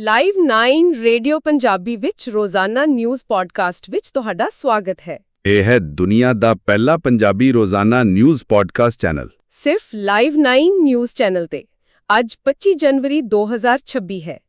Live 9 radio Punjabi ਵਿੱਚ ਰੋਜ਼ਾਨਾ news podcast ਵਿੱਚ ਤੁਹਾਡਾ ਸਵਾਗਤ ਹੈ। ਇਹ ਹੈ ਦੁਨੀਆ ਦਾ ਪਹਿਲਾ ਪੰਜਾਬੀ ਰੋਜ਼ਾਨਾ ਨਿਊਜ਼ ਪੋਡਕਾਸਟ ਚੈਨਲ। ਸਿਰਫ ਲਾਈਵ 9 ਨਿਊਜ਼ ਚੈਨਲ ਤੇ। ਅੱਜ 25 ਜਨਵਰੀ 2026 ਹੈ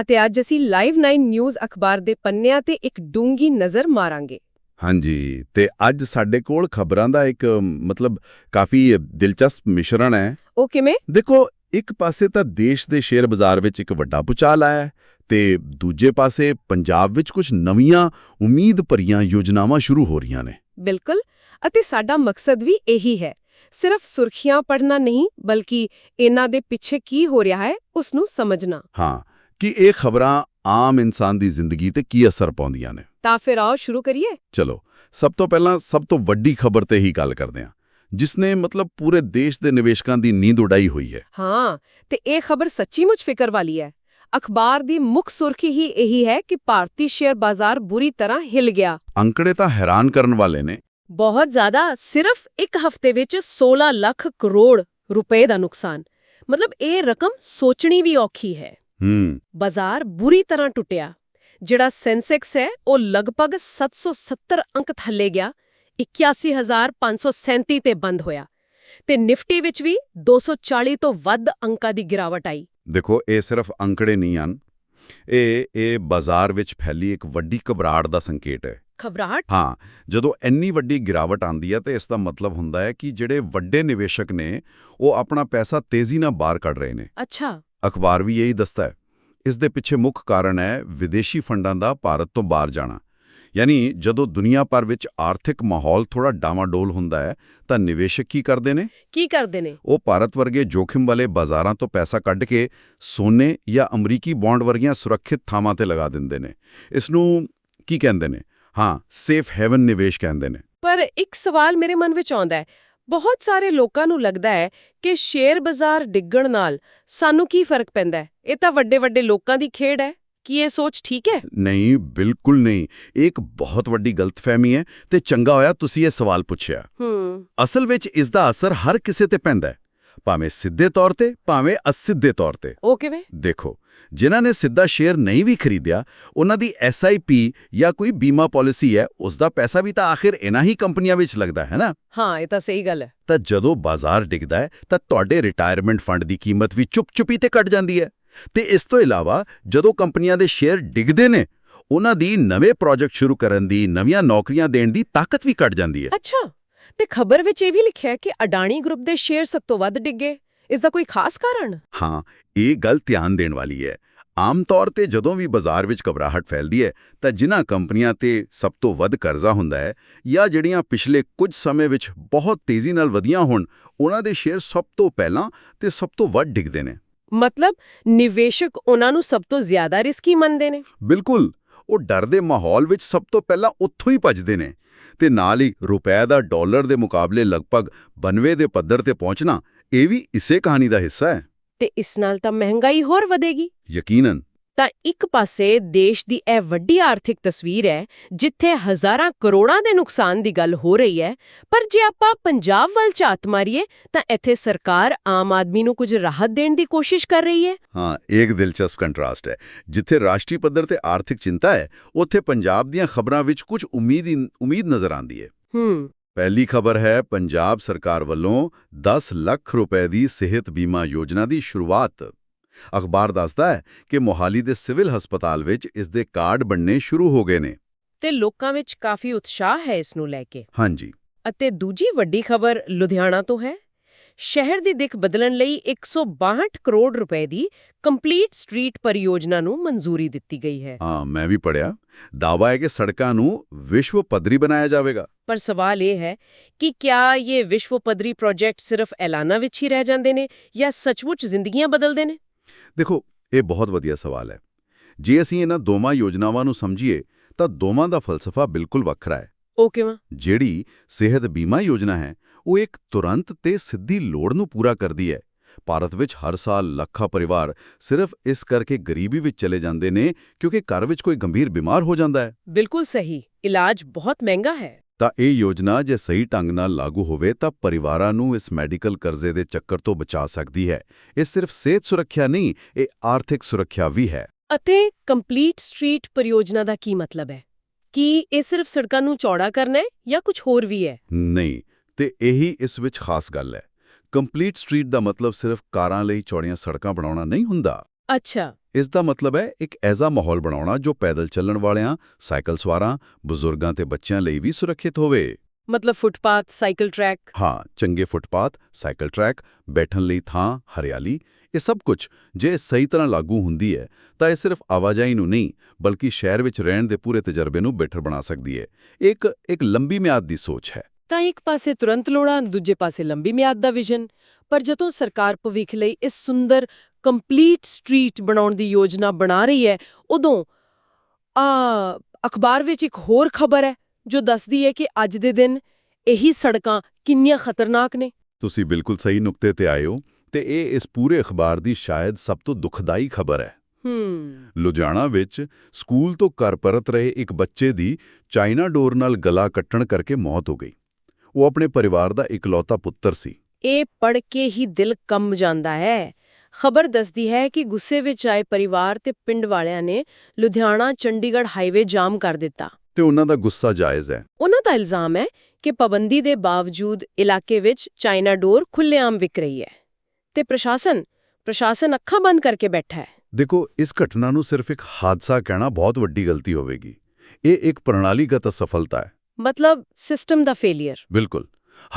ਅਤੇ ਅੱਜ ਅਸੀਂ ਲਾਈਵ 9 ਨਿਊਜ਼ ਅਖਬਾਰ ਦੇ ਪੰਨਿਆਂ ਤੇ ਇੱਕ ਡੂੰਗੀ ਨਜ਼ਰ ਮਾਰਾਂਗੇ। ਹਾਂਜੀ ਤੇ ਅੱਜ ਸਾਡੇ ਕੋਲ ਖਬਰਾਂ ਦਾ ਇੱਕ ਮਤਲਬ ਕਾਫੀ ਦਿਲਚਸਪ ਮਿਸ਼ਰਣ ਹੈ। ਉਹ ਕਿਵੇਂ? ਦੇਖੋ ਇੱਕ ਪਾਸੇ ਤਾਂ ਦੇਸ਼ ਦੇ ਸ਼ੇਅਰ ਬਾਜ਼ਾਰ ਵਿੱਚ ਇੱਕ ਵੱਡਾ ਪੁਚਾਲ ਆਇਆ ਤੇ ਦੂਜੇ ਪਾਸੇ ਪੰਜਾਬ ਵਿੱਚ ਕੁਝ ਨਵੀਆਂ ਉਮੀਦ ਭਰੀਆਂ ਯੋਜਨਾਵਾਂ ਸ਼ੁਰੂ ਹੋ ਰਹੀਆਂ ਨੇ। ਬਿਲਕੁਲ ਅਤੇ ਸਾਡਾ ਮਕਸਦ ਵੀ ਇਹੀ ਹੈ। ਸਿਰਫ ਸੁਰਖੀਆਂ ਪੜ੍ਹਨਾ ਨਹੀਂ ਬਲਕਿ ਇਹਨਾਂ ਦੇ ਪਿੱਛੇ ਕੀ ਹੋ ਰਿਹਾ ਹੈ ਉਸ ਨੂੰ ਸਮਝਣਾ। ਹਾਂ ਕਿ ਇਹ ਖਬਰਾਂ ਆਮ ਇਨਸਾਨ ਦੀ ਜ਼ਿੰਦਗੀ ਤੇ ਕੀ ਅਸਰ ਪਾਉਂਦੀਆਂ ਨੇ। ਤਾਂ ਫਿਰ ਆਓ ਸ਼ੁਰੂ ਕਰੀਏ। ਚਲੋ ਸਭ ਤੋਂ ਪਹਿਲਾਂ ਸਭ ਤੋਂ ਵੱਡੀ ਖਬਰ ਤੇ ਹੀ ਗੱਲ ਕਰਦੇ ਹਾਂ। ਜਿਸ ਨੇ ਮਤਲਬ ਪੂਰੇ ਦੇਸ਼ ਦੇ ਨਿਵੇਸ਼ਕਾਂ ਦੀ ਨੀਂਦ ਉਡਾਈ ਹੋਈ ਹੈ। ਹਾਂ ਤੇ ਇਹ ਖਬਰ ਸੱਚੀਮੁੱਚ ਫਿਕਰ ਵਾਲੀ ਹੈ। ਅਖਬਾਰ ਦੀ ਮੁੱਖ ਸੁਰਖੀ ਹੀ ਇਹੀ ਹੈ ਕਿ ਭਾਰਤੀ ਸ਼ੇਅਰ ਬਾਜ਼ਾਰ ਬੁਰੀ ਤਰ੍ਹਾਂ ਹਿਲ ਗਿਆ। ਅੰਕੜੇ ਤਾਂ ਹੈਰਾਨ ਕਰਨ ਵਾਲੇ ਨੇ। ਬਹੁਤ ਜ਼ਿਆਦਾ ਸਿਰਫ ਇੱਕ ਹਫ਼ਤੇ ਵਿੱਚ 16 ਲੱਖ ਕਰੋੜ ਰੁਪਏ ਦਾ ਨੁਕਸਾਨ। ਮਤਲਬ ਇਹ ਰਕਮ ਸੋਚਣੀ ਵੀ ਔਖੀ ਹੈ। ਹੂੰ। ਬਾਜ਼ਾਰ ਬੁਰੀ ਤਰ੍ਹਾਂ ਟੁੱਟਿਆ। ਜਿਹੜਾ ਸੈਂਸੈਕਸ ਹੈ ਉਹ ਲਗਭਗ 770 ਅੰਕ ਥੱਲੇ ਗਿਆ। 81537 ਤੇ ਬੰਦ ਹੋਇਆ ਤੇ ਨਿਫਟੀ ਵਿੱਚ ਵੀ 240 ਤੋਂ ਵੱਧ ਅੰਕਾਂ ਦੀ ਗਿਰਾਵਟ ਆਈ। ਦੇਖੋ ਇਹ ਸਿਰਫ ਅੰਕੜੇ ਨਹੀਂ ਹਨ। ਇਹ ਇਹ ਬਾਜ਼ਾਰ ਵਿੱਚ ਫੈਲੀ ਇੱਕ ਵੱਡੀ ਘਬਰਾਹਟ ਦਾ ਸੰਕੇਤ ਹੈ। ਘਬਰਾਹਟ? ਹਾਂ ਜਦੋਂ ਇੰਨੀ ਵੱਡੀ ਗਿਰਾਵਟ ਆਂਦੀ ਹੈ ਤੇ ਇਸ ਦਾ ਮਤਲਬ ਹੁੰਦਾ ਹੈ ਕਿ ਜਿਹੜੇ ਵੱਡੇ ਨਿਵੇਸ਼ਕ ਨੇ ਉਹ ਆਪਣਾ ਪੈਸਾ ਤੇਜ਼ੀ ਨਾਲ ਬਾਹਰ ਕੱਢ ਰਹੇ ਨੇ। ਅੱਛਾ। ਅਖਬਾਰ ਵੀ ਇਹੀ ਦੱਸਦਾ ਹੈ। ਇਸ ਦੇ ਪਿੱਛੇ ਮੁੱਖ ਕਾਰਨ ਹੈ ਵਿਦੇਸ਼ੀ ਫੰਡਾਂ ਦਾ ਭਾਰਤ ਤੋਂ ਬਾਹਰ ਜਾਣਾ। ਯਾਨੀ ਜਦੋਂ ਦੁਨੀਆ ਭਰ ਵਿੱਚ ਆਰਥਿਕ ਮਾਹੌਲ ਥੋੜਾ ਡਾਵਾਡੋਲ ਹੁੰਦਾ ਹੈ ਤਾਂ ਨਿਵੇਸ਼ਕ ਕੀ ਕਰਦੇ ਨੇ? ਕੀ ਕਰਦੇ ਨੇ? ਉਹ ਭਾਰਤ ਵਰਗੇ ਜੋਖਿਮ ਵਾਲੇ ਬਾਜ਼ਾਰਾਂ ਤੋਂ ਪੈਸਾ ਕੱਢ ਕੇ ਸੋਨੇ ਜਾਂ ਅਮਰੀਕੀ ਬੌਂਡ ਵਰਗੀਆਂ ਸੁਰੱਖਿਅਤ ਥਾਵਾਂ ਤੇ ਲਗਾ ਦਿੰਦੇ ਨੇ। ਇਸ ਨੂੰ ਕੀ ਕਹਿੰਦੇ ਨੇ? ਹਾਂ ਸੇਫ ਹੈਵਨ ਨਿਵੇਸ਼ ਕਹਿੰਦੇ ਨੇ। ਪਰ ਇੱਕ ਸਵਾਲ ਮੇਰੇ ਮਨ ਵਿੱਚ ਆਉਂਦਾ ਹੈ। ਬਹੁਤ ਸਾਰੇ ਲੋਕਾਂ ਨੂੰ ਲੱਗਦਾ ਹੈ ਕਿ ਸ਼ੇਅਰ ਬਾਜ਼ਾਰ ਡਿੱਗਣ ਨਾਲ ਸਾਨੂੰ ਕੀ ਫ਼ਰਕ ਪੈਂਦਾ ਹੈ? ਇਹ ਤਾਂ ਵੱਡੇ ਵੱਡੇ ਲੋਕਾਂ ਦੀ ਖੇਡ ਹੈ। ਕੀ ਇਹ ਸੋਚ ਠੀਕ ਹੈ ਨਹੀਂ ਬਿਲਕੁਲ ਨਹੀਂ ਇਹ ਇੱਕ ਬਹੁਤ ਵੱਡੀ ਗਲਤਫਹਿਮੀ ਹੈ ਤੇ ਚੰਗਾ ਹੋਇਆ ਤੁਸੀਂ ਇਹ ਸਵਾਲ ਪੁੱਛਿਆ ਹੂੰ ਅਸਲ ਵਿੱਚ ਇਸ ਦਾ ਅਸਰ ਹਰ ਕਿਸੇ ਤੇ ਪੈਂਦਾ ਹੈ ਭਾਵੇਂ ਸਿੱਧੇ ਤੌਰ ਤੇ ਭਾਵੇਂ ਅਸਿੱਧੇ ਤੌਰ ਤੇ ਉਹ ਕਿਵੇਂ ਦੇਖੋ ਜਿਨ੍ਹਾਂ ਨੇ ਸਿੱਧਾ ਸ਼ੇਅਰ ਨਹੀਂ ਵੀ ਖਰੀਦਿਆ ਉਹਨਾਂ ਦੀ ਐਸਆਈਪੀ ਜਾਂ ਕੋਈ ਬੀਮਾ ਪਾਲਿਸੀ ਹੈ ਉਸ ਦਾ ਪੈਸਾ ਵੀ ਤਾਂ ਆਖਿਰ ਇਹਨਾਂ ਹੀ ਕੰਪਨੀਆਂ ਵਿੱਚ ਲੱਗਦਾ ਹੈ ਨਾ ਹਾਂ ਇਹ ਤਾਂ ਸਹੀ ਗੱਲ ਹੈ ਤਾਂ ਜਦੋਂ ਬਾਜ਼ਾਰ ਡਿੱਗਦਾ ਹੈ ਤਾਂ ਤੁਹਾਡੇ ਰਿਟਾਇਰਮੈਂਟ ਫੰਡ ਦੀ ਕੀਮਤ ਵੀ ਚੁੱਪ-ਚੁਪੀ ਤੇ ਘਟ ਜਾਂਦੀ ਹੈ ਤੇ ਇਸ ਤੋਂ ਇਲਾਵਾ ਜਦੋਂ ਕੰਪਨੀਆਂ ਦੇ ਸ਼ੇਅਰ ਡਿੱਗਦੇ ਨੇ ਉਹਨਾਂ ਦੀ ਨਵੇਂ ਪ੍ਰੋਜੈਕਟ ਸ਼ੁਰੂ ਕਰਨ ਦੀ ਨਵੀਆਂ ਨੌਕਰੀਆਂ ਦੇਣ ਦੀ ਤਾਕਤ ਵੀ ਘਟ ਜਾਂਦੀ ਹੈ। ਅੱਛਾ ਤੇ ਖਬਰ ਵਿੱਚ ਇਹ ਵੀ ਲਿਖਿਆ ਕਿ ਅਡਾਣੀ ਗਰੁੱਪ ਦੇ ਸ਼ੇਅਰ ਸਭ ਤੋਂ ਵੱਧ ਡਿੱਗੇ। ਇਸ ਦਾ ਕੋਈ ਖਾਸ ਕਾਰਨ? ਹਾਂ ਇਹ ਗੱਲ ਧਿਆਨ ਦੇਣ ਵਾਲੀ ਹੈ। ਆਮ ਤੌਰ ਤੇ ਜਦੋਂ ਵੀ ਬਾਜ਼ਾਰ ਵਿੱਚ ਘਬਰਾਹਟ ਫੈਲਦੀ ਹੈ ਤਾਂ ਜਿਨ੍ਹਾਂ ਕੰਪਨੀਆਂ ਤੇ ਸਭ ਤੋਂ ਵੱਧ ਕਰਜ਼ਾ ਹੁੰਦਾ ਹੈ ਜਾਂ ਜਿਹੜੀਆਂ ਪਿਛਲੇ ਕੁਝ ਸਮੇਂ ਵਿੱਚ ਬਹੁਤ ਤੇਜ਼ੀ ਨਾਲ ਵਧੀਆਂ ਹੋਣ ਉਹਨਾਂ ਦੇ ਸ਼ੇਅਰ ਸਭ ਤੋਂ ਪਹਿਲਾਂ ਤੇ ਸਭ ਤੋਂ ਵੱਧ ਡਿੱਗਦੇ ਨੇ। ਮਤਲਬ ਨਿਵੇਸ਼ਕ ਉਹਨਾਂ ਨੂੰ ਸਭ ਤੋਂ ਜ਼ਿਆਦਾ ਰਿਸਕੀ ਮੰਨਦੇ ਨੇ। ਬਿਲਕੁਲ। ਉਹ ਡਰ ਦੇ ਮਾਹੌਲ ਵਿੱਚ ਸਭ ਤੋਂ ਪਹਿਲਾਂ ਉੱਥੋਂ ਹੀ ਭੱਜਦੇ ਨੇ ਤੇ ਨਾਲ ਹੀ ਰੁਪਏ ਦਾ ਡਾਲਰ ਦੇ ਮੁਕਾਬਲੇ ਲਗਭਗ 92 ਦੇ ਪੱਧਰ ਤੇ ਪਹੁੰਚਣਾ ਇਹ ਵੀ ਇਸੇ ਕਹਾਣੀ ਦਾ ਹਿੱਸਾ ਹੈ। ਤੇ ਇਸ ਨਾਲ ਤਾਂ ਮਹਿੰਗਾਈ ਹੋਰ ਵਧੇਗੀ। ਯਕੀਨਨ। ਤਾਂ ਇੱਕ ਪਾਸੇ ਦੇਸ਼ ਦੀ ਇਹ ਵੱਡੀ ਆਰਥਿਕ ਤਸਵੀਰ ਹੈ ਜਿੱਥੇ ਹਜ਼ਾਰਾਂ ਕਰੋੜਾਂ ਦੇ ਨੁਕਸਾਨ ਦੀ ਗੱਲ ਹੋ ਰਹੀ ਹੈ ਪਰ ਜੇ ਆਪਾਂ ਪੰਜਾਬ ਵੱਲ ਝਾਤ ਮਾਰੀਏ ਤਾਂ ਇੱਥੇ ਸਰਕਾਰ ਆਮ ਆਦਮੀ ਨੂੰ ਕੁਝ ਰਾਹਤ ਦੇਣ ਦੀ ਕੋਸ਼ਿਸ਼ ਕਰ ਰਹੀ ਹੈ। ਹਾਂ ਇੱਕ ਦਿਲਚਸਪ ਕੰਟਰਾਸਟ ਹੈ। ਜਿੱਥੇ ਰਾਸ਼ਟਰੀ ਪੱਧਰ ਤੇ ਆਰਥਿਕ ਚਿੰਤਾ ਹੈ ਉੱਥੇ ਪੰਜਾਬ ਦੀਆਂ ਖਬਰਾਂ ਵਿੱਚ ਕੁਝ ਉਮੀਦ ਉਮੀਦ ਨਜ਼ਰ ਆਉਂਦੀ ਹੈ। ਹੂੰ। ਪਹਿਲੀ ਖਬਰ ਹੈ ਪੰਜਾਬ ਸਰਕਾਰ ਵੱਲੋਂ 10 ਲੱਖ ਰੁਪਏ ਦੀ ਸਿਹਤ ਬੀਮਾ ਯੋਜਨਾ ਦੀ ਸ਼ੁਰੂਆਤ। ਅਖਬਾਰ ਦੱਸਦਾ ਹੈ ਕਿ ਮੋਹਾਲੀ ਦੇ ਸਿਵਲ ਹਸਪਤਾਲ ਵਿੱਚ ਇਸ ਦੇ ਕਾਰਡ ਬਣਨੇ ਸ਼ੁਰੂ ਹੋ ਗਏ ਨੇ। ਤੇ ਲੋਕਾਂ ਵਿੱਚ ਕਾਫੀ ਉਤਸ਼ਾਹ ਹੈ ਇਸ ਨੂੰ ਲੈ ਕੇ। ਹਾਂਜੀ। ਅਤੇ ਦੂਜੀ ਵੱਡੀ ਖਬਰ ਲੁਧਿਆਣਾ ਤੋਂ ਹੈ। ਸ਼ਹਿਰ ਦੀ ਦਿੱਖ ਬਦਲਣ ਲਈ 162 ਕਰੋੜ ਰੁਪਏ ਦੀ ਕੰਪਲੀਟ ਸਟਰੀਟ ਪਰਿਯੋਜਨਾ ਨੂੰ ਮਨਜ਼ੂਰੀ ਦਿੱਤੀ ਗਈ ਹੈ। ਹਾਂ ਮੈਂ ਵੀ ਪੜਿਆ ਦਾਅਵਾ ਹੈ ਕਿ ਸੜਕਾਂ ਨੂੰ ਵਿਸ਼ਵ ਪੱਧਰੀ ਬਣਾਇਆ ਜਾਵੇਗਾ। ਪਰ ਸਵਾਲ ਇਹ ਹੈ ਕਿ ਕਿਆ ਇਹ ਵਿਸ਼ਵ ਪੱਧਰੀ ਪ੍ਰੋਜੈਕਟ ਸਿਰਫ ਐਲਾਨਾਂ ਵਿੱਚ ਹੀ ਰਹਿ ਜਾਂਦੇ ਨੇ ਜਾਂ ਸੱਚਮੁੱਚ ਜ਼ਿੰਦਗੀਆਂ ਬਦਲਦੇ ਨੇ? ਦੇਖੋ ਇਹ ਬਹੁਤ ਵਧੀਆ ਸਵਾਲ ਹੈ। ਜੇ ਅਸੀਂ ਇਹਨਾਂ ਦੋਵਾਂ ਯੋਜਨਾਵਾਂ ਨੂੰ ਸਮਝੀਏ ਤਾਂ ਦੋਵਾਂ ਦਾ ਫਲਸਫਾ ਬਿਲਕੁਲ ਵੱਖਰਾ ਹੈ। ਉਹ ਕਿਵੇਂ? ਜਿਹੜੀ ਸਿਹਤ ਬੀਮਾ ਯੋਜਨਾ ਹੈ ਉਹ ਇੱਕ ਤੁਰੰਤ ਤੇ ਸਿੱਧੀ ਲੋੜ ਨੂੰ ਪੂਰਾ ਕਰਦੀ ਹੈ। ਭਾਰਤ ਵਿੱਚ ਹਰ ਸਾਲ ਲੱਖਾਂ ਪਰਿਵਾਰ ਸਿਰਫ ਇਸ ਕਰਕੇ ਗਰੀਬੀ ਵਿੱਚ ਚਲੇ ਜਾਂਦੇ ਨੇ ਕਿਉਂਕਿ ਘਰ ਵਿੱਚ ਕੋਈ ਗੰਭੀਰ ਬਿਮਾਰ ਹੋ ਜਾਂਦਾ ਹੈ। ਬਿਲਕੁਲ ਸਹੀ। ਇਲਾਜ ਬਹੁਤ ਮਹਿੰਗਾ ਹੈ। ਤਾਂ ਇਹ ਯੋਜਨਾ ਜੇ ਸਹੀ ਢੰਗ ਨਾਲ ਲਾਗੂ ਹੋਵੇ ਤਾਂ ਪਰਿਵਾਰਾਂ ਨੂੰ ਇਸ ਮੈਡੀਕਲ ਕਰਜ਼ੇ ਦੇ ਚੱਕਰ ਤੋਂ ਬਚਾ ਸਕਦੀ ਹੈ। ਇਹ ਸਿਰਫ ਸਿਹਤ ਸੁਰੱਖਿਆ ਨਹੀਂ ਇਹ ਆਰਥਿਕ ਸੁਰੱਖਿਆ ਵੀ ਹੈ। ਅਤੇ ਕੰਪਲੀਟ ਸਟਰੀਟ ਪਰਿਯੋਜਨਾ ਦਾ ਕੀ ਮਤਲਬ ਹੈ? ਕੀ ਇਹ ਸਿਰਫ ਸੜਕਾਂ ਨੂੰ ਚੌੜਾ ਕਰਨਾ ਹੈ ਜਾਂ ਕੁਝ ਹੋਰ ਵੀ ਹੈ? ਨਹੀਂ ਤੇ ਇਹੀ ਇਸ ਵਿੱਚ ਖਾਸ ਗੱਲ ਹੈ। ਕੰਪਲੀਟ ਸਟਰੀਟ ਦਾ ਮਤਲਬ ਸਿਰਫ ਕਾਰਾਂ ਲਈ ਚੌੜੀਆਂ ਸੜਕਾਂ ਬਣਾਉਣਾ ਨਹੀਂ ਹੁੰਦਾ। ਅੱਛਾ। ਇਸ ਦਾ ਮਤਲਬ ਹੈ ਇੱਕ ਐਜ਼ਾ ਮਾਹੌਲ ਬਣਾਉਣਾ ਜੋ ਪੈਦਲ ਚੱਲਣ ਵਾਲਿਆਂ ਸਾਈਕਲ ਸਵਾਰਾਂ ਬਜ਼ੁਰਗਾਂ ਤੇ ਬੱਚਿਆਂ ਲਈ ਵੀ ਸੁਰੱਖਿਅਤ ਹੋਵੇ। ਮਤਲਬ ਫੁੱਟਪਾਥ ਸਾਈਕਲ ਟਰੈਕ? ਹਾਂ ਚੰਗੇ ਫੁੱਟਪਾਥ ਸਾਈਕਲ ਟਰੈਕ ਬੈਠਣ ਲਈ ਥਾਂ ਹਰਿਆਲੀ ਇਹ ਸਭ ਕੁਝ ਜੇ ਸਹੀ ਤਰ੍ਹਾਂ ਲਾਗੂ ਹੁੰਦੀ ਹੈ ਤਾਂ ਇਹ ਸਿਰਫ ਆਵਾਜਾਈ ਨੂੰ ਨਹੀਂ ਬਲਕਿ ਸ਼ਹਿਰ ਵਿੱਚ ਰਹਿਣ ਦੇ ਪੂਰੇ ਤਜਰਬੇ ਨੂੰ ਬਿਹਤਰ ਬਣਾ ਸਕਦੀ ਹੈ। ਇੱਕ ਇੱਕ ਲੰਬੀ ਮਿਆਦ ਦੀ ਸੋਚ ਹੈ। ਤਾਂ ਇੱਕ ਪਾਸੇ ਤੁਰੰਤ ਲੋੜਾਂ ਦੂਜੇ ਪਾਸੇ ਲੰਬੀ ਮਿਆਦ ਦਾ ਵਿਜ਼ਨ। ਪਰ ਜਦੋਂ ਸਰਕਾਰ ਭਵਿੱਖ ਲਈ ਇਸ ਸੁੰਦਰ ਕੰਪਲੀਟ ਸਟਰੀਟ ਬਣਾਉਣ ਦੀ ਯੋਜਨਾ ਬਣਾ ਰਹੀ ਹੈ ਉਦੋਂ ਆ ਅਖਬਾਰ ਵਿੱਚ ਇੱਕ ਹੋਰ ਖਬਰ ਹੈ ਜੋ ਦੱਸਦੀ ਹੈ ਕਿ ਅੱਜ ਦੇ ਦਿਨ ਇਹੀ ਸੜਕਾਂ ਕਿੰਨੀਆਂ ਖਤਰਨਾਕ ਨੇ। ਤੁਸੀਂ ਬਿਲਕੁਲ ਸਹੀ ਨੁਕਤੇ ਤੇ ਆਏ ਹੋ ਤੇ ਇਹ ਇਸ ਪੂਰੇ ਅਖਬਾਰ ਦੀ ਸ਼ਾਇਦ ਸਭ ਤੋਂ ਦੁਖਦਾਈ ਖਬਰ ਹੈ। ਹੂੰ। ਲੁਧਿਆਣਾ ਵਿੱਚ ਸਕੂਲ ਤੋਂ ਘਰ ਪਰਤ ਰਹੇ ਇੱਕ ਬੱਚੇ ਦੀ ਚਾਈਨਾ ਡੋਰ ਨਾਲ ਗਲਾ ਕੱਟਣ ਕਰਕੇ ਮੌਤ ਹੋ ਗਈ। ਉਹ ਆਪਣੇ ਪਰਿਵਾਰ ਦਾ ਇਕਲੌਤਾ ਪੁੱਤਰ ਸੀ। ਇਹ ਪੜ ਕੇ ਹੀ ਦਿਲ ਕੰਬ ਜਾਂਦਾ ਹੈ। ਖਬਰ ਦੱਸਦੀ ਹੈ ਕਿ ਗੁੱਸੇ ਵਿੱਚ ਆਏ ਪਰਿਵਾਰ ਤੇ ਪਿੰਡ ਵਾਲਿਆਂ ਨੇ ਲੁਧਿਆਣਾ ਚੰਡੀਗੜ੍ਹ ਹਾਈਵੇ ਜਾਮ ਕਰ ਦਿੱਤਾ। ਤੇ ਉਹਨਾਂ ਦਾ ਗੁੱਸਾ ਜਾਇਜ਼ ਹੈ। ਉਹਨਾਂ ਦਾ ਇਲਜ਼ਾਮ ਹੈ ਕਿ ਪਾਬੰਦੀ ਦੇ ਬਾਵਜੂਦ ਇਲਾਕੇ ਵਿੱਚ ਚਾਈਨਾ ਡੋਰ ਖੁੱਲ੍ਹੇਆਮ ਵਿਕ ਰਹੀ ਹੈ। ਤੇ ਪ੍ਰਸ਼ਾਸਨ ਪ੍ਰਸ਼ਾਸਨ ਅੱਖਾਂ ਬੰਦ ਕਰਕੇ ਬੈਠਾ ਹੈ। ਦੇਖੋ ਇਸ ਘਟਨਾ ਨੂੰ ਸਿਰਫ ਇੱਕ ਹਾਦਸਾ ਕਹਿਣਾ ਬਹੁਤ ਵੱਡੀ ਗਲਤੀ ਹੋਵੇਗੀ। ਇਹ ਇੱਕ ਪ੍ਰਣਾਲੀਗਤ ਅਸਫਲਤਾ ਹੈ। ਮਤਲਬ ਸਿਸਟਮ ਦਾ ਫੇਲਿਅਰ ਬਿਲਕੁਲ।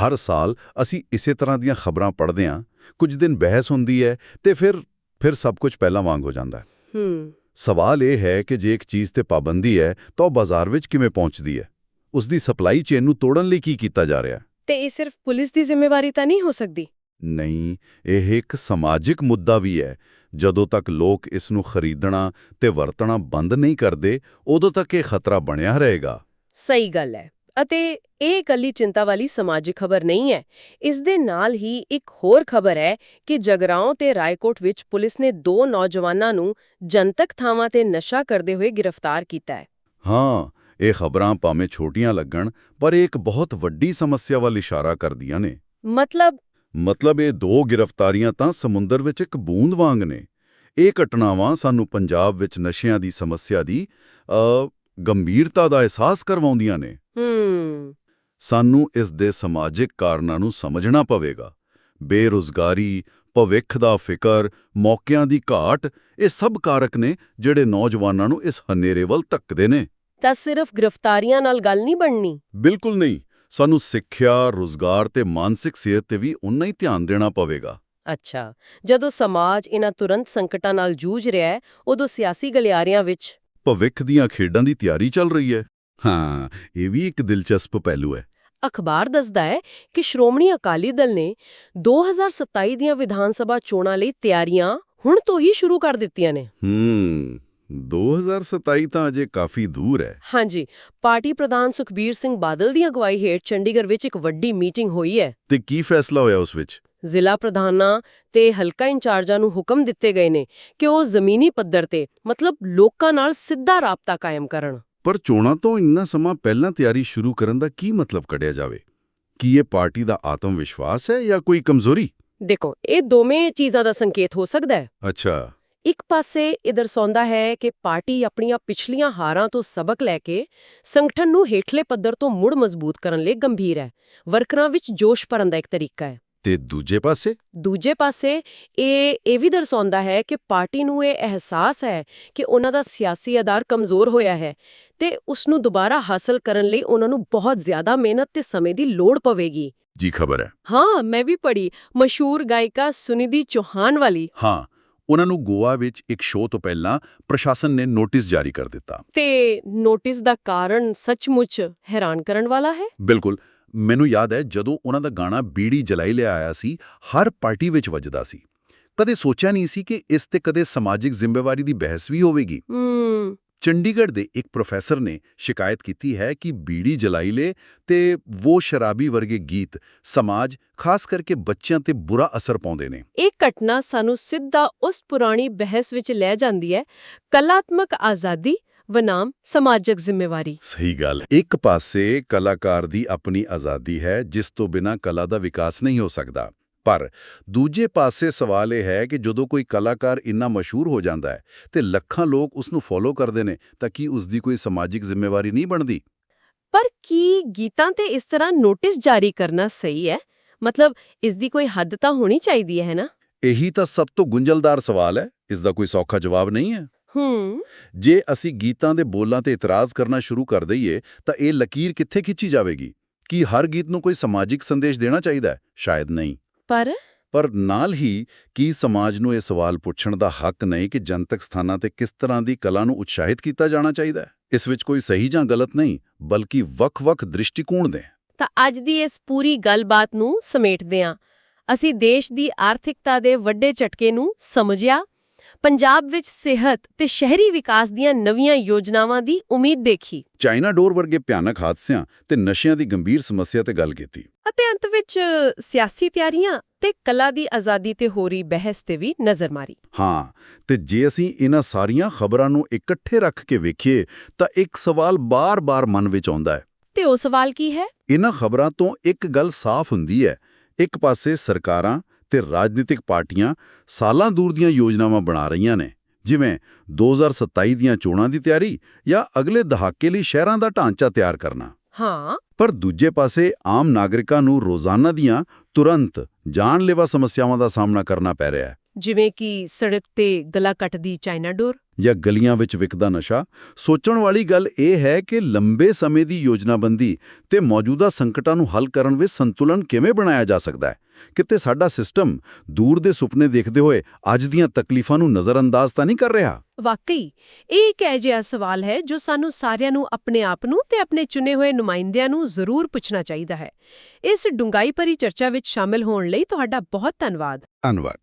ਹਰ ਸਾਲ ਅਸੀਂ ਇਸੇ ਤਰ੍ਹਾਂ ਦੀਆਂ ਖਬਰਾਂ ਪੜ੍ਹਦੇ ਹਾਂ ਕੁਝ ਦਿਨ ਬਹਿਸ ਹੁੰਦੀ ਹੈ ਤੇ ਫਿਰ ਫਿਰ ਸਭ ਕੁਝ ਪਹਿਲਾਂ ਵਾਂਗ ਹੋ ਜਾਂਦਾ ਹੈ। ਹੂੰ। ਸਵਾਲ ਇਹ ਹੈ ਕਿ ਜੇ ਇੱਕ ਚੀਜ਼ ਤੇ ਪਾਬੰਦੀ ਹੈ ਤਾਂ ਉਹ ਬਾਜ਼ਾਰ ਵਿੱਚ ਕਿਵੇਂ ਪਹੁੰਚਦੀ ਹੈ? ਉਸ ਦੀ ਸਪਲਾਈ ਚੇਨ ਨੂੰ ਤੋੜਨ ਲਈ ਕੀ ਕੀਤਾ ਜਾ ਰਿਹਾ ਹੈ? ਤੇ ਇਹ ਸਿਰਫ ਪੁਲਿਸ ਦੀ ਜ਼ਿੰਮੇਵਾਰੀ ਤਾਂ ਨਹੀਂ ਹੋ ਸਕਦੀ? ਨਹੀਂ ਇਹ ਇੱਕ ਸਮਾਜਿਕ ਮੁੱਦਾ ਵੀ ਹੈ। ਜਦੋਂ ਤੱਕ ਲੋਕ ਇਸ ਨੂੰ ਖਰੀਦਣਾ ਤੇ ਵਰਤਣਾ ਬੰਦ ਨਹੀਂ ਕਰਦੇ ਉਦੋਂ ਤੱਕ ਇਹ ਖਤਰਾ ਬਣਿਆ ਰਹੇਗਾ। ਸਹੀ ਗੱਲ ਹੈ। ਅਤੇ ਇਹ ਇਕੱਲੀ ਚਿੰਤਾ ਵਾਲੀ ਸਮਾਜਿਕ ਖਬਰ ਨਹੀਂ ਹੈ। ਇਸ ਦੇ ਨਾਲ ਹੀ ਇੱਕ ਹੋਰ ਖਬਰ ਹੈ ਕਿ ਜਗਰਾਉਂ ਤੇ ਰਾਏਕੋਟ ਵਿੱਚ ਪੁਲਿਸ ਨੇ ਦੋ ਨੌਜਵਾਨਾਂ ਨੂੰ ਜਨਤਕ ਥਾਵਾਂ ਤੇ ਨਸ਼ਾ ਕਰਦੇ ਹੋਏ ਗ੍ਰਿਫਤਾਰ ਕੀਤਾ ਹੈ। ਹਾਂ ਇਹ ਖਬਰਾਂ ਭਾਵੇਂ ਛੋਟੀਆਂ ਲੱਗਣ ਪਰ ਇਹ ਇੱਕ ਬਹੁਤ ਵੱਡੀ ਸਮੱਸਿਆ ਵੱਲ ਇਸ਼ਾਰਾ ਕਰਦੀਆਂ ਨੇ। ਮਤਲਬ? ਮਤਲਬ ਇਹ ਦੋ ਗ੍ਰਿਫਤਾਰੀਆਂ ਤਾਂ ਸਮੁੰਦਰ ਵਿੱਚ ਇੱਕ ਬੂੰਦ ਵਾਂਗ ਨੇ। ਇਹ ਘਟਨਾਵਾਂ ਸਾਨੂੰ ਪੰਜਾਬ ਵਿੱਚ ਨਸ਼ਿਆਂ ਦੀ ਸਮੱਸਿਆ ਦੀ ਗੰਭੀਰਤਾ ਦਾ ਅਹਿਸਾਸ ਕਰਵਾਉਂਦੀਆਂ ਨੇ। ਹੂੰ। ਸਾਨੂੰ ਇਸ ਦੇ ਸਮਾਜਿਕ ਕਾਰਨਾਂ ਨੂੰ ਸਮਝਣਾ ਪਵੇਗਾ। ਬੇਰੁਜ਼ਗਾਰੀ ਭਵਿੱਖ ਦਾ ਫਿਕਰ ਮੌਕਿਆਂ ਦੀ ਘਾਟ ਇਹ ਸਭ ਕਾਰਕ ਨੇ ਜਿਹੜੇ ਨੌਜਵਾਨਾਂ ਨੂੰ ਇਸ ਹਨੇਰੇ ਵੱਲ ਧੱਕਦੇ ਨੇ। ਤਾਂ ਸਿਰਫ ਗ੍ਰਿਫਤਾਰੀਆਂ ਨਾਲ ਗੱਲ ਨਹੀਂ ਬਣਨੀ? ਬਿਲਕੁਲ ਨਹੀਂ। ਸਾਨੂੰ ਸਿੱਖਿਆ ਰੁਜ਼ਗਾਰ ਤੇ ਮਾਨਸਿਕ ਸਿਹਤ ਤੇ ਵੀ ਉਨਾ ਹੀ ਧਿਆਨ ਦੇਣਾ ਪਵੇਗਾ। ਅੱਛਾ। ਜਦੋਂ ਸਮਾਜ ਇਹਨਾਂ ਤੁਰੰਤ ਸੰਕਟਾਂ ਨਾਲ ਜੂਝ ਰਿਹਾ ਹੈ ਉਦੋਂ ਸਿਆਸੀ ਗਲਿਆਰਿਆਂ ਵਿੱਚ ਭਵਿੱਖ ਦੀਆਂ ਖੇਡਾਂ ਦੀ ਤਿਆਰੀ ਚੱਲ ਰਹੀ ਹੈ। ਹਾਂ ਇਹ ਵੀ ਇੱਕ ਦਿਲਚਸਪ ਪਹਿਲੂ ਹੈ। ਅਖਬਾਰ ਦੱਸਦਾ ਹੈ ਕਿ ਸ਼੍ਰੋਮਣੀ ਅਕਾਲੀ ਦਲ ਨੇ 2027 ਦੀਆਂ ਵਿਧਾਨ ਸਭਾ ਚੋਣਾਂ ਲਈ ਤਿਆਰੀਆਂ ਹੁਣ ਤੋਂ ਹੀ ਸ਼ੁਰੂ ਕਰ ਦਿੱਤੀਆਂ ਨੇ। ਹੂੰ 2027 ਤਾਂ ਅਜੇ ਕਾਫੀ ਦੂਰ ਹੈ। ਹਾਂਜੀ ਪਾਰਟੀ ਪ੍ਰਧਾਨ ਸੁਖਬੀਰ ਸਿੰਘ ਬਾਦਲ ਦੀ ਅਗਵਾਈ ਹੇਠ ਚੰਡੀਗੜ੍ਹ ਵਿੱਚ ਇੱਕ ਵੱਡੀ ਮੀਟਿੰਗ ਹੋਈ ਹੈ। ਤੇ ਕੀ ਫੈਸਲਾ ਹੋਇਆ ਉਸ ਵਿੱਚ? ਜ਼ਿਲ੍ਹਾ ਪ੍ਰਧਾਨਾਂ ਤੇ ਹਲਕਾ ਇੰਚਾਰਜਾਂ ਨੂੰ ਹੁਕਮ ਦਿੱਤੇ ਗਏ ਨੇ ਕਿ ਉਹ ਜ਼ਮੀਨੀ ਪੱਧਰ ਤੇ ਮਤਲਬ ਲੋਕਾਂ ਨਾਲ ਸਿੱਧਾ ਰਾਬਤਾ ਕਾਇਮ ਕਰਨ। ਪਰ ਚੋਣਾਂ ਤੋਂ ਇੰਨਾ ਸਮਾਂ ਪਹਿਲਾਂ ਤਿਆਰੀ ਸ਼ੁਰੂ ਕਰਨ ਦਾ ਕੀ ਮਤਲਬ ਕੱਢਿਆ ਜਾਵੇ? ਕੀ ਇਹ ਪਾਰਟੀ ਦਾ ਆਤਮ ਵਿਸ਼ਵਾਸ ਹੈ ਜਾਂ ਕੋਈ ਕਮਜ਼ੋਰੀ? ਦੇਖੋ ਇਹ ਦੋਵੇਂ ਚੀਜ਼ਾਂ ਦਾ ਸੰਕੇਤ ਹੋ ਸਕਦਾ ਹੈ। ਅੱਛਾ। ਇੱਕ ਪਾਸੇ ਇਹ ਦਰਸਾਉਂਦਾ ਹੈ ਕਿ ਪਾਰਟੀ ਆਪਣੀਆਂ ਪਿਛਲੀਆਂ ਹਾਰਾਂ ਤੋਂ ਸਬਕ ਲੈ ਕੇ ਸੰਗਠਨ ਨੂੰ ਹੇਠਲੇ ਪੱਧਰ ਤੋਂ ਮੁੜ ਮਜ਼ਬੂਤ ਕਰਨ ਲਈ ਗੰਭੀਰ ਹੈ। ਵਰਕਰਾਂ ਵਿੱਚ ਜੋਸ਼ ਭਰਨ ਦਾ ਇੱਕ ਤਰੀਕਾ ਹੈ। ਤੇ ਦੂਜੇ ਪਾਸੇ? ਦੂਜੇ ਪਾਸੇ ਇਹ ਇਹ ਵੀ ਦਰਸਾਉਂਦਾ ਹੈ ਕਿ ਪਾਰਟੀ ਨੂੰ ਇਹ ਅਹਿਸਾਸ ਹੈ ਕਿ ਉਹਨਾਂ ਦਾ ਸਿਆਸੀ ਆਧਾਰ ਕਮਜ਼ੋਰ ਹੋਇਆ ਹੈ। ਤੇ ਉਸ ਨੂੰ ਦੁਬਾਰਾ ਹਾਸਲ ਕਰਨ ਲਈ ਉਹਨਾਂ ਨੂੰ ਬਹੁਤ ਜ਼ਿਆਦਾ ਮਿਹਨਤ ਤੇ ਸਮੇਂ ਦੀ ਲੋੜ ਪਵੇਗੀ। ਜੀ ਖਬਰ ਹੈ। ਹਾਂ ਮੈਂ ਵੀ ਪੜ੍ਹੀ। ਮਸ਼ਹੂਰ ਗਾਇਕਾ ਸੁਨਿਧੀ ਚੌਹਾਨ ਵਾਲੀ। ਹਾਂ ਉਹਨਾਂ ਨੂੰ ਗੋਆ ਵਿੱਚ ਇੱਕ ਸ਼ੋਅ ਤੋਂ ਪਹਿਲਾਂ ਪ੍ਰਸ਼ਾਸਨ ਨੇ ਨੋਟਿਸ ਜਾਰੀ ਕਰ ਦਿੱਤਾ। ਤੇ ਨੋਟਿਸ ਦਾ ਕਾਰਨ ਸੱਚਮੁੱਚ ਹੈਰਾਨ ਕਰਨ ਵਾਲਾ ਹੈ? ਬਿਲਕੁਲ। ਮੈਨੂੰ ਯਾਦ ਹੈ ਜਦੋਂ ਉਹਨਾਂ ਦਾ ਗਾਣਾ ਬੀੜੀ ਜਲਾਈ ਲਿਆ ਆਇਆ ਸੀ ਹਰ ਪਾਰਟੀ ਵਿੱਚ ਵੱਜਦਾ ਸੀ। ਕਦੇ ਸੋਚਿਆ ਨਹੀਂ ਸੀ ਕਿ ਇਸ ਤੇ ਕਦੇ ਸਮਾਜਿਕ ਜ਼ਿੰਮੇਵਾਰੀ ਦੀ ਬਹਿਸ ਵੀ ਹੋਵੇਗੀ। ਚੰਡੀਗੜ੍ਹ ਦੇ ਇੱਕ ਪ੍ਰੋਫੈਸਰ ਨੇ ਸ਼ਿਕਾਇਤ ਕੀਤੀ ਹੈ ਕਿ ਬੀੜੀ ਜਲਾਈ ਲੇ ਤੇ ਉਹ ਸ਼ਰਾਬੀ ਵਰਗੇ ਗੀਤ ਸਮਾਜ ਖਾਸ ਕਰਕੇ ਬੱਚਿਆਂ ਤੇ ਬੁਰਾ ਅਸਰ ਪਾਉਂਦੇ ਨੇ। ਇਹ ਘਟਨਾ ਸਾਨੂੰ ਸਿੱਧਾ ਉਸ ਪੁਰਾਣੀ ਬਹਿਸ ਵਿੱਚ ਲੈ ਜਾਂਦੀ ਹੈ ਕਲਾਤਮਕ ਆਜ਼ਾਦੀ ਬਨਾਮ ਸਮਾਜਿਕ ਜ਼ਿੰਮੇਵਾਰੀ। ਸਹੀ ਗੱਲ। ਇੱਕ ਪਾਸੇ ਕਲਾਕਾਰ ਦੀ ਆਪਣੀ ਆਜ਼ਾਦੀ ਹੈ ਜਿਸ ਤੋਂ ਬਿਨਾਂ ਕਲਾ ਦਾ ਵਿਕਾਸ ਨਹੀਂ ਹੋ ਸਕਦਾ। ਪਰ ਦੂਜੇ ਪਾਸੇ ਸਵਾਲ ਇਹ ਹੈ ਕਿ ਜਦੋਂ ਕੋਈ ਕਲਾਕਾਰ ਇੰਨਾ ਮਸ਼ਹੂਰ ਹੋ ਜਾਂਦਾ ਹੈ ਤੇ ਲੱਖਾਂ ਲੋਕ ਉਸ ਨੂੰ ਫੋਲੋ ਕਰਦੇ ਨੇ ਤਾਂ ਕੀ ਉਸ ਦੀ ਕੋਈ ਸਮਾਜਿਕ ਜ਼ਿੰਮੇਵਾਰੀ ਨਹੀਂ ਬਣਦੀ? ਪਰ ਕੀ ਗੀਤਾਂ ਤੇ ਇਸ ਤਰ੍ਹਾਂ ਨੋਟਿਸ ਜਾਰੀ ਕਰਨਾ ਸਹੀ ਹੈ? ਮਤਲਬ ਇਸ ਦੀ ਕੋਈ ਹੱਦ ਤਾਂ ਹੋਣੀ ਚਾਹੀਦੀ ਹੈ ਨਾ? ਇਹੀ ਤਾਂ ਸਭ ਤੋਂ ਗੁੰਝਲਦਾਰ ਸਵਾਲ ਹੈ ਇਸ ਦਾ ਕੋਈ ਸੌਖਾ ਜਵਾਬ ਨਹੀਂ ਹੈ। ਹੂੰ। ਜੇ ਅਸੀਂ ਗੀਤਾਂ ਦੇ ਬੋਲਾਂ ਤੇ ਇਤਰਾਜ਼ ਕਰਨਾ ਸ਼ੁਰੂ ਕਰ ਦਈਏ ਤਾਂ ਇਹ ਲਕੀਰ ਕਿੱਥੇ ਖਿੱਚੀ ਜਾਵੇਗੀ? ਕੀ ਹਰ ਗੀਤ ਨੂੰ ਕੋਈ ਸਮਾਜਿਕ ਸੰਦੇਸ਼ ਦੇਣਾ ਚਾਹੀਦਾ ਹੈ? ਸ਼ਾਇਦ ਨਹੀਂ। ਪਰ ਪਰ ਨਾਲ ਹੀ ਕੀ ਸਮਾਜ ਨੂੰ ਇਹ ਸਵਾਲ ਪੁੱਛਣ ਦਾ ਹੱਕ ਨਹੀਂ ਕਿ ਜਨਤਕ ਸਥਾਨਾਂ ਤੇ ਕਿਸ ਤਰ੍ਹਾਂ ਦੀ ਕਲਾ ਨੂੰ ਉਤਸ਼ਾਹਿਤ ਕੀਤਾ ਜਾਣਾ ਚਾਹੀਦਾ ਹੈ? ਇਸ ਵਿੱਚ ਕੋਈ ਸਹੀ ਜਾਂ ਗਲਤ ਨਹੀਂ ਬਲਕਿ ਵੱਖ-ਵੱਖ ਦ੍ਰਿਸ਼ਟੀਕੋਣ ਨੇ ਤਾਂ ਅੱਜ ਦੀ ਇਸ ਪੂਰੀ ਗੱਲਬਾਤ ਨੂੰ ਸਮੇਟਦੇ ਹਾਂ। ਅਸੀਂ ਦੇਸ਼ ਦੀ ਆਰਥਿਕਤਾ ਦੇ ਵੱਡੇ ਝਟਕੇ ਨੂੰ ਸਮਝਿਆ ਪੰਜਾਬ ਵਿੱਚ ਸਿਹਤ ਤੇ ਸ਼ਹਿਰੀ ਵਿਕਾਸ ਦੀਆਂ ਨਵੀਆਂ ਯੋਜਨਾਵਾਂ ਦੀ ਉਮੀਦ ਦੇਖੀ। ਚਾਈਨਾ ਡੋਰ ਵਰਗੇ ਭਿਆਨਕ ਹਾਦਸਿਆਂ ਤੇ ਨਸ਼ਿਆਂ ਦੀ ਗੰਭੀਰ ਸਮੱਸਿਆ ਤੇ ਗੱਲ ਕੀਤੀ। ਅਤੇ ਅੰਤ ਵਿੱਚ ਸਿਆਸੀ ਤਿਆਰੀਆਂ ਤੇ ਕਲਾ ਦੀ ਆਜ਼ਾਦੀ ਤੇ ਹੋ ਰਹੀ ਬਹਿਸ ਤੇ ਵੀ ਨਜ਼ਰ ਮਾਰੀ। ਹਾਂ ਤੇ ਜੇ ਅਸੀਂ ਇਹਨਾਂ ਸਾਰੀਆਂ ਖਬਰਾਂ ਨੂੰ ਇਕੱਠੇ ਰੱਖ ਕੇ ਵੇਖੀਏ ਤਾਂ ਇੱਕ ਸਵਾਲ ਬਾਰ-ਬਾਰ ਮਨ ਵਿੱਚ ਆਉਂਦਾ ਹੈ। ਤੇ ਉਹ ਸਵਾਲ ਕੀ ਹੈ? ਇਹਨਾਂ ਖਬਰਾਂ ਤੋਂ ਇੱਕ ਗੱਲ ਸਾਫ਼ ਹੁੰਦੀ ਹੈ ਇੱਕ ਪਾਸੇ ਸਰਕਾਰਾਂ ਤੇ ਰਾਜਨੀਤਿਕ ਪਾਰਟੀਆਂ ਸਾਲਾਂ ਦੂਰ ਦੀਆਂ ਯੋਜਨਾਵਾਂ ਬਣਾ ਰਹੀਆਂ ਨੇ ਜਿਵੇਂ 2027 ਦੀਆਂ ਚੋਣਾਂ ਦੀ ਤਿਆਰੀ ਜਾਂ ਅਗਲੇ ਦਹਾਕੇ ਲਈ ਸ਼ਹਿਰਾਂ ਦਾ ਢਾਂਚਾ ਤਿਆਰ ਕਰਨਾ। ਹਾਂ। ਪਰ ਦੂਜੇ ਪਾਸੇ ਆਮ ਨਾਗਰਿਕਾਂ ਨੂੰ ਰੋਜ਼ਾਨਾ ਦੀਆਂ ਤੁਰੰਤ ਜਾਨਲੇਵਾ ਸਮੱਸਿਆਵਾਂ ਦਾ ਸਾਹਮਣਾ ਕਰਨਾ ਪੈ ਰਿਹਾ ਹੈ। ਜਿਵੇਂ ਕਿ ਸੜਕ ਤੇ ਗਲਾ ਕੱਟਦੀ ਚਾਈਨਾ ਡੋਰ। ਜਾਂ ਗਲੀਆਂ ਵਿੱਚ ਵਿਕਦਾ ਨਸ਼ਾ। ਸੋਚਣ ਵਾਲੀ ਗੱਲ ਇਹ ਹੈ ਕਿ ਲੰਬੇ ਸਮੇਂ ਦੀ ਯੋਜਨਾਬੰਦੀ ਤੇ ਮੌਜੂਦਾ ਸੰਕਟਾਂ ਨੂੰ ਹੱਲ ਕਰਨ ਵਿੱਚ ਸੰਤੁਲਨ ਕਿਵੇਂ ਬਣਾਇਆ ਜਾ ਸਕਦਾ ਹੈ? ਕਿਤੇ ਸਾਡਾ ਸਿਸਟਮ ਦੂਰ ਦੇ ਸੁਪਨੇ ਦੇਖਦੇ ਹੋਏ ਅੱਜ ਦੀਆਂ ਤਕਲੀਫਾਂ ਨੂੰ ਨਜ਼ਰਅੰਦਾਜ਼ ਤਾਂ ਨਹੀਂ ਕਰ ਰਿਹਾ? ਵਾਕਈ ਇਹ ਇੱਕ ਅਜਿਹਾ ਸਵਾਲ ਹੈ ਜੋ ਸਾਨੂੰ ਸਾਰਿਆਂ ਨੂੰ ਆਪਣੇ ਆਪ ਨੂੰ ਤੇ ਆਪਣੇ ਚੁਣੇ ਹੋਏ ਨੁਮਾਇੰਦਿਆਂ ਨੂੰ ਜ਼ਰੂਰ ਪੁੱਛਣਾ ਚਾਹੀਦਾ ਹੈ। ਇਸ ਡੂੰਘਾਈ ਭਰੀ ਚਰਚਾ ਵਿੱਚ ਸ਼ਾਮਿਲ ਹੋਣ ਲਈ ਤੁਹਾਡਾ ਬਹੁਤ ਧੰਨਵਾਦ। ਧੰਨਵਾਦ।